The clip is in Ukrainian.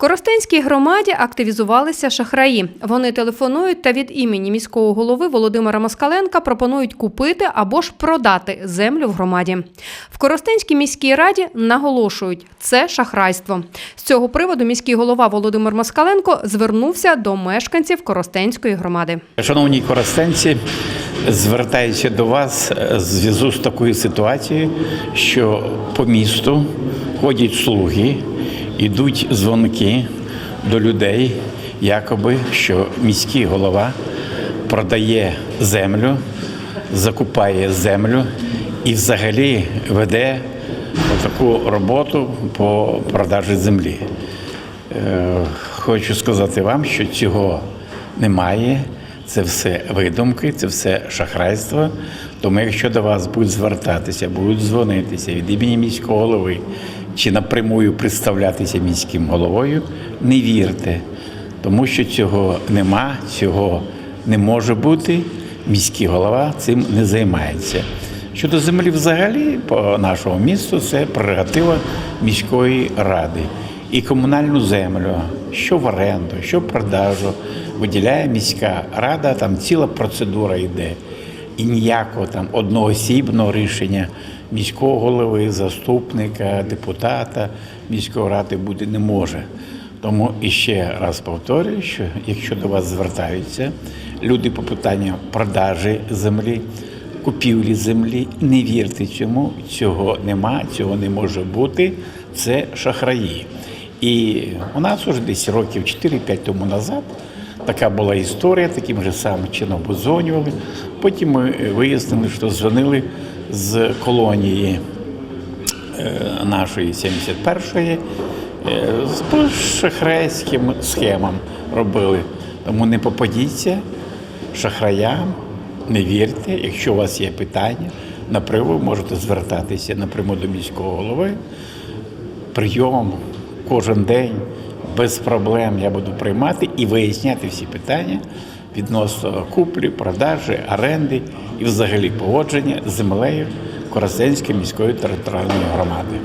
Коростенській громаді активізувалися шахраї. Вони телефонують та від імені міського голови Володимира Москаленка пропонують купити або ж продати землю в громаді. В Коростенській міській раді наголошують, це шахрайство. З цього приводу міський голова Володимир Москаленко звернувся до мешканців Коростенської громади. Шановні коростенці, звертаюся до вас е, в зв'язку з такою ситуацією, що по місту ходять слуги, йдуть дзвонки до людей, якоби що міський голова продає землю, закупає землю і взагалі веде таку роботу по продажі землі. Е, Хочу сказати вам, що цього немає. Це все видумки, це все шахрайство. Тому, якщо до вас будуть звертатися, будуть дзвонитися від імені міського голови чи напрямую представлятися міським головою, не вірте, тому що цього нема, цього не може бути. Міський голова цим не займається. Щодо землі, взагалі, по нашому місту, це прерогатива міської ради. І комунальну землю, що в оренду, що в продажу, виділяє міська рада, там ціла процедура йде. І ніякого там одноосібного рішення міського голови, заступника, депутата міської ради бути не може. Тому іще раз повторюю, що якщо до вас звертаються люди по питанню продажі землі, купівлі землі, не вірте цьому, цього нема, цього не може бути. Це шахраї. І у нас уже десь років 4-5 тому назад така була історія, таким же самим чином подзвонювали. Потім ми вияснили, що дзвонили з колонії е, нашої 71-ї, е, з шахрайським схемам робили. Тому не попадіться шахраям, не вірте. Якщо у вас є питання, напряму можете звертатися напряму до міського голови. Прийом кожен день без проблем я буду приймати і виясняти всі питання відносно куплі, продажі, оренди і взагалі поводження з землею Коростенської міської територіальної громади.